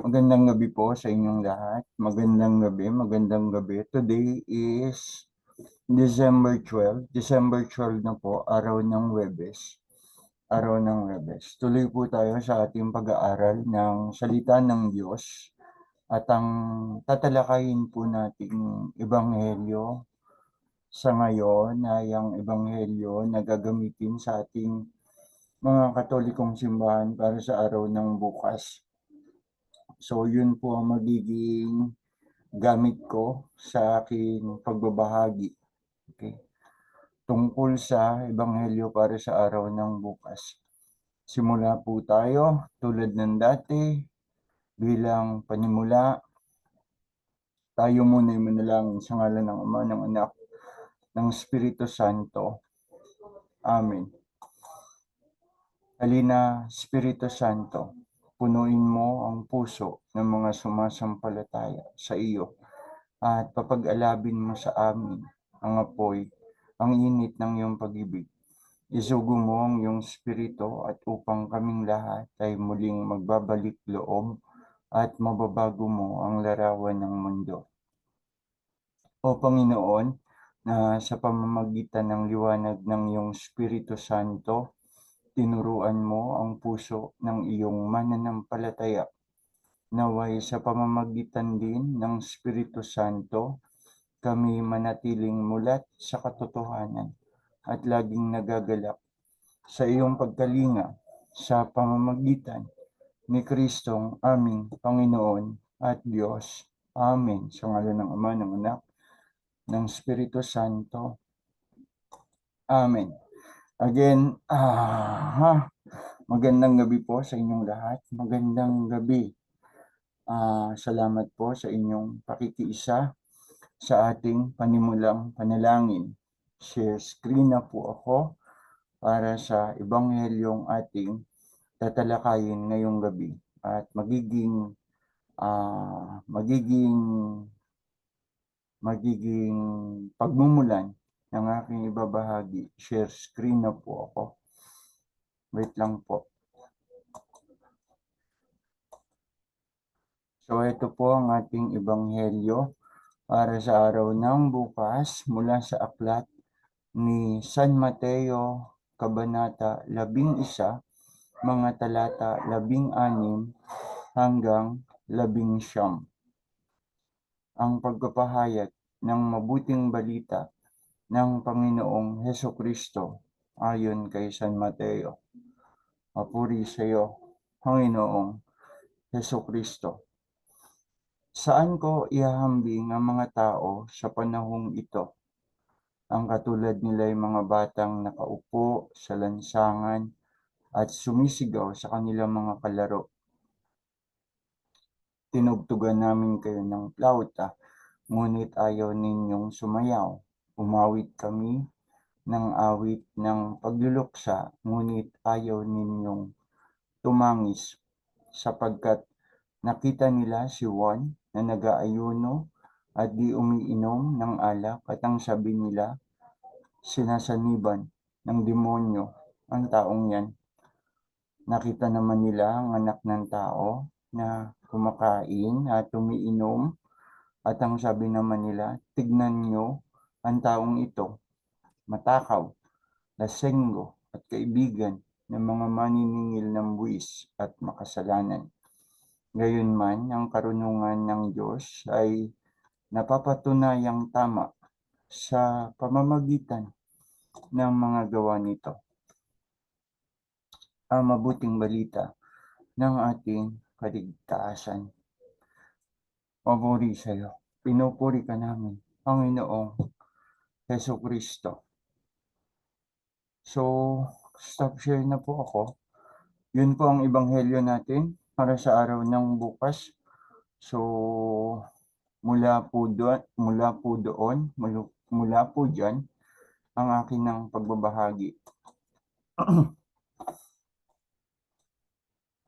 Magandang gabi po sa inyong lahat. Magandang gabi, magandang gabi. Today is December 12. December 12 na po, araw ng Webes. Araw ng Webes. Tuloy po tayo sa ating pag-aaral ng salita ng Diyos. At ang tatalakayin po nating ebanghelyo sa ngayon ay ang ebanghelyo na gagamitin sa ating mga katolikong simbahan para sa araw ng bukas. So yun po ang magiging gamit ko sa aking pagbabahagi. Okay. Tungkol sa Ebanghelyo para sa araw ng bukas. Simula po tayo tulad ng dati bilang panimula. Tayo muna yung manalangin sa ngalan ng Ama, ng Anak, ng Espiritu Santo. Amen. Halina, Espiritu Santo, punuin mo ang puso ng mga sumasampalataya sa iyo at papag-alabin mo sa amin ang apoy, ang init ng iyong pag-ibig. Isugo mo ang iyong spirito at upang kaming lahat ay muling magbabalik loob at mababago mo ang larawan ng mundo. O Panginoon, na sa pamamagitan ng liwanag ng iyong Espiritu Santo, tinuruan mo ang puso ng iyong mananampalataya. Naway sa pamamagitan din ng Espiritu Santo, kami manatiling mulat sa katotohanan at laging nagagalak sa iyong pagkalinga sa pamamagitan ni Kristong aming Panginoon at Diyos. Amen. Sa ngalan ng Ama, ng Anak, ng Espiritu Santo. Amen. Again, ah, magandang gabi po sa inyong lahat. Magandang gabi. Ah, salamat po sa inyong pakikiisa sa ating panimulang panalangin. Share screen na po ako para sa ebanghelyong ating tatalakayin ngayong gabi at magiging ah, magiging magiging pagmumulan ng aking ibabahagi. Share screen na po ako. Wait lang po. So ito po ang ating ebanghelyo para sa araw ng bukas mula sa aklat ni San Mateo Kabanata 11, mga talata 16 hanggang 11. Ang pagpapahayag ng mabuting balita ng Panginoong Heso Kristo ayon kay San Mateo. Mapuri sa iyo, Panginoong Heso Kristo. Saan ko ihahambing ang mga tao sa panahong ito? Ang katulad nila ay mga batang nakaupo sa lansangan at sumisigaw sa kanilang mga kalaro. Tinugtugan namin kayo ng plauta, ngunit ayaw ninyong sumayaw Umawit kami ng awit ng pagluluksa, ngunit ayaw ninyong tumangis sapagkat nakita nila si Juan na nag-aayuno at di umiinom ng alak at ang sabi nila sinasaniban ng demonyo ang taong yan. Nakita naman nila ang anak ng tao na kumakain at umiinom at ang sabi naman nila, tignan nyo ang taong ito, matakaw, lasenggo at kaibigan ng mga maniningil ng buwis at makasalanan. Gayunman, ang karunungan ng Diyos ay napapatunayang tama sa pamamagitan ng mga gawa nito. Ang mabuting balita ng ating kaligtasan. Pabori sa iyo. Pinupuri ka namin, Panginoong Heso Kristo. So, stop share na po ako. Yun po ang ebanghelyo natin para sa araw ng bukas. So, mula po doon, mula po doon, mula po diyan ang akin ng pagbabahagi.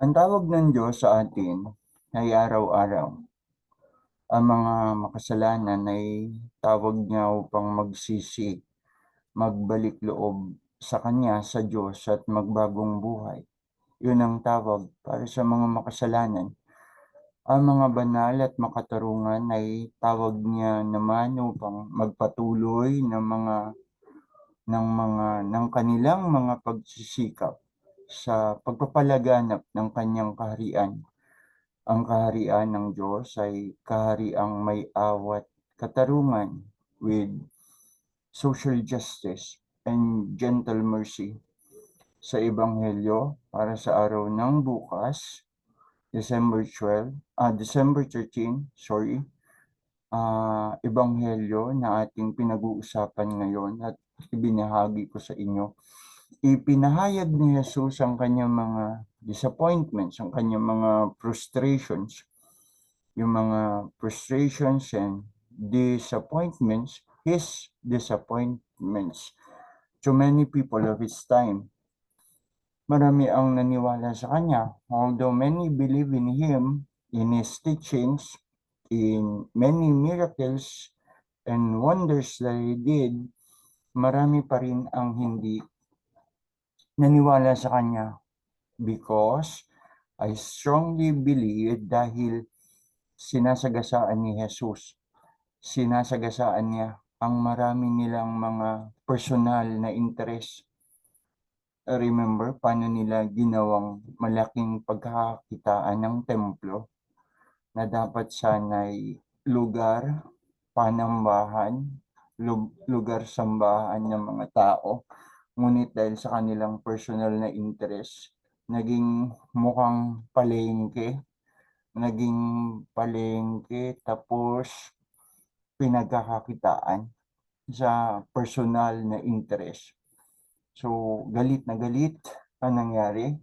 ang tawag ng Diyos sa atin ay araw-araw ang mga makasalanan ay tawag niya upang magsisi, magbalik loob sa Kanya, sa Diyos at magbagong buhay. Yun ang tawag para sa mga makasalanan. Ang mga banal at makatarungan ay tawag niya naman upang magpatuloy ng mga ng mga ng kanilang mga pagsisikap sa pagpapalaganap ng kanyang kaharian. Ang kaharian ng Diyos ay kahariang may awat katarungan with social justice and gentle mercy. Sa Ebanghelyo para sa araw ng bukas, December 12, ah, December 13, sorry, ah, Ebanghelyo na ating pinag-uusapan ngayon at ibinahagi ko sa inyo. Ipinahayag ni Jesus ang kanyang mga disappointments, ang kanyang mga frustrations, yung mga frustrations and disappointments, his disappointments to many people of his time. Marami ang naniwala sa kanya, although many believe in him, in his teachings, in many miracles and wonders that he did, marami pa rin ang hindi naniwala sa kanya because I strongly believe dahil sinasagasaan ni Jesus, sinasagasaan niya ang marami nilang mga personal na interest. Remember, paano nila ginawang malaking pagkakakitaan ng templo na dapat sana'y lugar, panambahan, lugar sambahan ng mga tao. Ngunit dahil sa kanilang personal na interest, naging mukhang palengke, naging palengke tapos pinagkakakitaan sa personal na interest. So, galit na galit ang nangyari.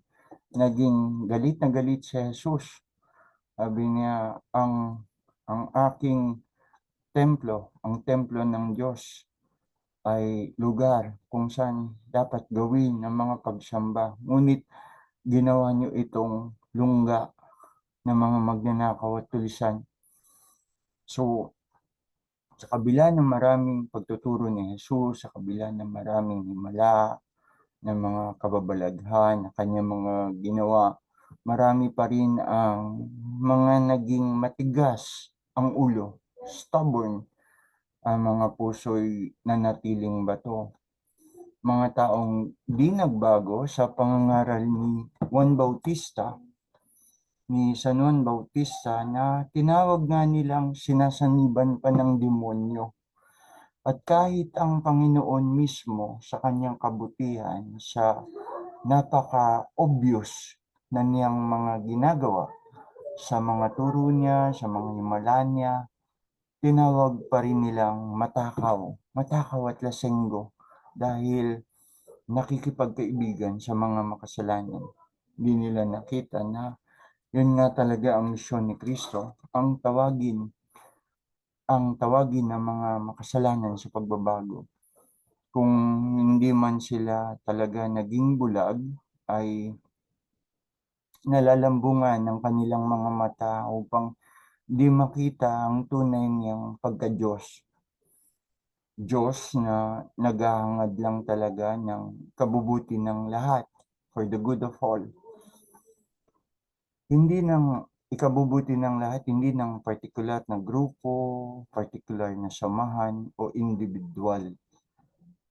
Naging galit na galit si Jesus. Sabi niya, ang, ang aking templo, ang templo ng Diyos ay lugar kung saan dapat gawin ng mga pagsamba. Ngunit ginawa niyo itong lungga ng mga magnanakaw at tulisan. So, sa kabila ng maraming pagtuturo ni Jesus, sa kabila ng maraming himala, ng mga kababalaghan, na kanyang mga ginawa, marami pa rin ang mga naging matigas ang ulo, stubborn, ang mga puso'y nanatiling bato. Mga taong di nagbago sa pangangaral ni Juan Bautista, ni San Juan Bautista na tinawag nga nilang sinasaniban pa ng demonyo. At kahit ang Panginoon mismo sa kanyang kabutihan, sa napaka-obvious na niyang mga ginagawa, sa mga turo niya, sa mga himala niya, tinawag pa rin nilang matakaw, matakaw at lasenggo dahil nakikipagkaibigan sa mga makasalanan. Hindi nila nakita na yun nga talaga ang misyon ni Kristo, ang tawagin, ang tawagin ng mga makasalanan sa pagbabago. Kung hindi man sila talaga naging bulag, ay nalalambungan ng kanilang mga mata upang di makita ang tunay niyang pagka-Diyos. Diyos na naghahangad lang talaga ng kabubuti ng lahat for the good of all hindi ng ikabubuti ng lahat, hindi ng particular na grupo, particular na samahan o individual.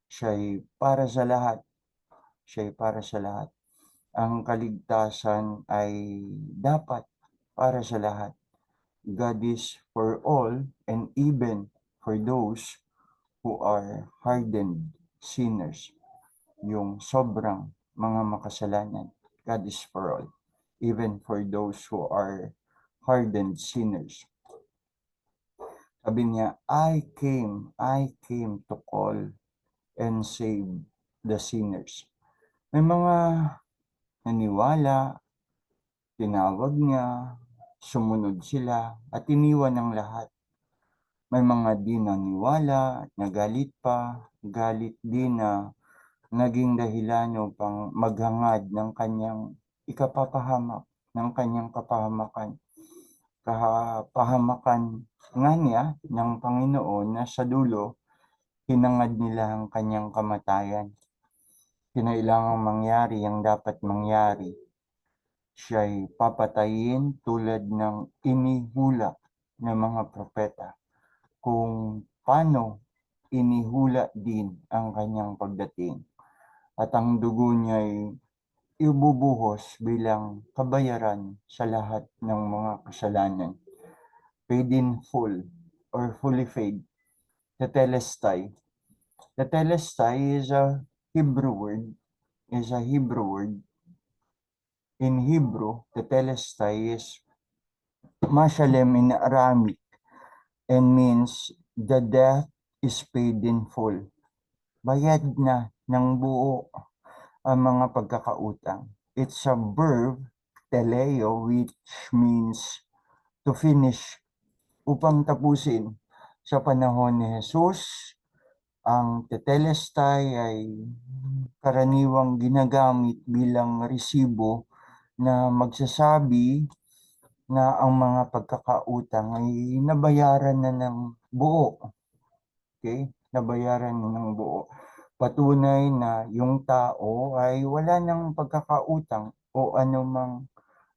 Siya ay para sa lahat. Siya ay para sa lahat. Ang kaligtasan ay dapat para sa lahat. God is for all and even for those who are hardened sinners. Yung sobrang mga makasalanan. God is for all even for those who are hardened sinners. Sabi niya, I came, I came to call and save the sinners. May mga naniwala, tinawag niya, sumunod sila, at iniwan ng lahat. May mga di naniwala, nagalit pa, galit din na naging dahilan upang maghangad ng kanyang ikapapahamak ng kanyang kapahamakan. Kapahamakan nga niya ng Panginoon na sa dulo, hinangad nila ang kanyang kamatayan. Kinailangang mangyari ang dapat mangyari. siya'y papatayin tulad ng inihula ng mga propeta kung paano inihula din ang kanyang pagdating at ang dugo niya'y ibubuhos bilang kabayaran sa lahat ng mga kasalanan. Paid in full or fully paid. Tetelestai. Tetelestai is a Hebrew word, is a Hebrew word. In Hebrew, tetelestai is mashalem in Aramaic and means the death is paid in full. Bayad na ng buo ang mga pagkakautang. It's a verb, teleo, which means to finish upang tapusin. Sa panahon ni Jesus, ang tetelestai ay karaniwang ginagamit bilang resibo na magsasabi na ang mga pagkakautang ay nabayaran na ng buo. Okay? Nabayaran na ng buo. Patunay na yung tao ay wala ng pagkakautang o anumang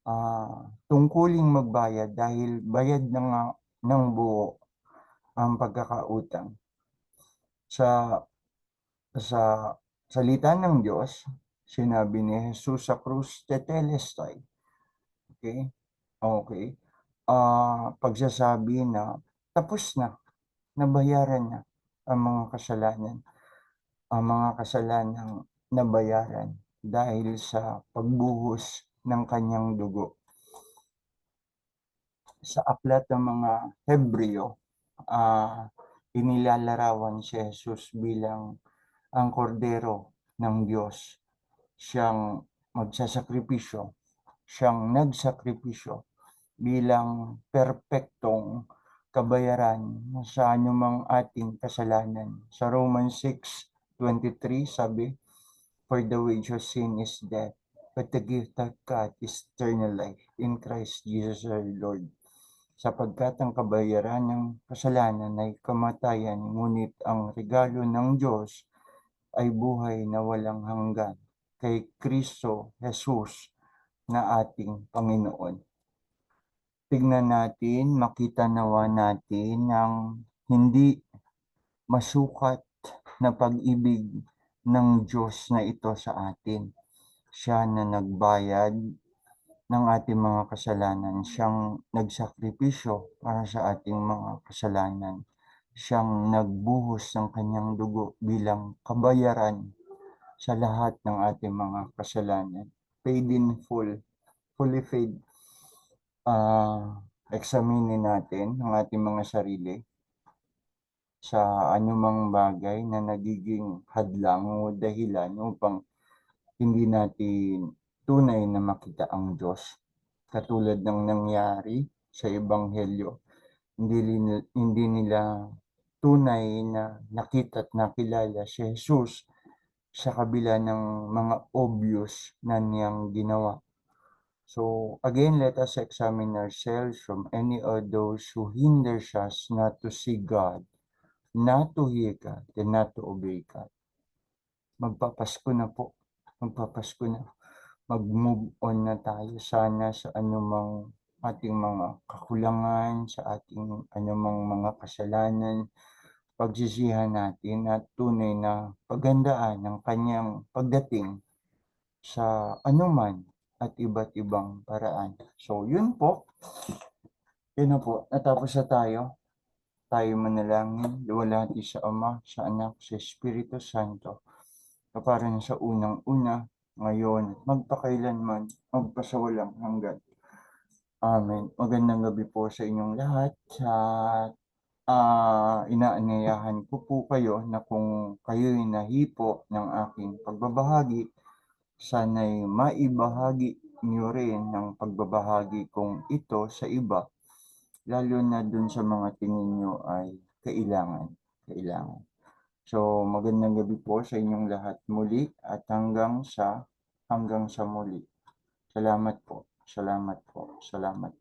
uh, tungkuling magbayad dahil bayad na nga ng buo ang pagkakautang. Sa sa salita ng Diyos, sinabi ni Jesus sa krus, tetelestai. Okay? Okay. Uh, pagsasabi na tapos na, nabayaran na ang mga kasalanan. Ang mga kasalanang nabayaran dahil sa pagbuhos ng kanyang dugo. Sa aklat ng mga Hebreo, uh, inilalarawan si Jesus bilang ang kordero ng Diyos. Siyang magsasakripisyo, siyang nagsakripisyo bilang perpektong kabayaran sa anumang ating kasalanan. Sa Romans 6:23 sabi, For the wage of sin is death, but the gift of God is eternal life in Christ Jesus our Lord sapagkat ang kabayaran ng kasalanan ay kamatayan, ngunit ang regalo ng Diyos ay buhay na walang hanggan kay Kristo Jesus na ating Panginoon. Tignan natin, makita nawa natin ang hindi masukat na pag-ibig ng Diyos na ito sa atin. Siya na nagbayad ng ating mga kasalanan. Siyang nagsakripisyo para sa ating mga kasalanan. Siyang nagbuhos ng kanyang dugo bilang kabayaran sa lahat ng ating mga kasalanan. Paid in full, fully paid. Uh, examinin natin ang ating mga sarili sa anumang bagay na nagiging hadlang o dahilan upang hindi natin tunay na makita ang Diyos. Katulad ng nangyari sa Ebanghelyo, hindi, hindi nila tunay na nakita at nakilala si Jesus sa kabila ng mga obvious na niyang ginawa. So again, let us examine ourselves from any of those who hinders us not to see God, not to hear God, and not to obey God. Magpapasko na po. Magpapasko na mag-move on na tayo sana sa anumang ating mga kakulangan, sa ating anumang mga kasalanan, pagsisihan natin at tunay na pagandaan ng kanyang pagdating sa anuman at iba't ibang paraan. So, yun po. Yun na po. Natapos na tayo. Tayo manalangin. Luwalhati sa Ama, sa Anak, sa Espiritu Santo. Kaparan sa unang-una, ngayon, magpakailanman, magpasawalang hanggan. Amen. Magandang gabi po sa inyong lahat. At uh, inaanyayahan ko po kayo na kung kayo'y nahipo ng aking pagbabahagi, sana'y maibahagi niyo rin ng pagbabahagi kong ito sa iba, lalo na dun sa mga tingin nyo ay kailangan. Kailangan. So, magandang gabi po sa inyong lahat muli at hanggang sa hanggang sa muli. Salamat po. Salamat po. Salamat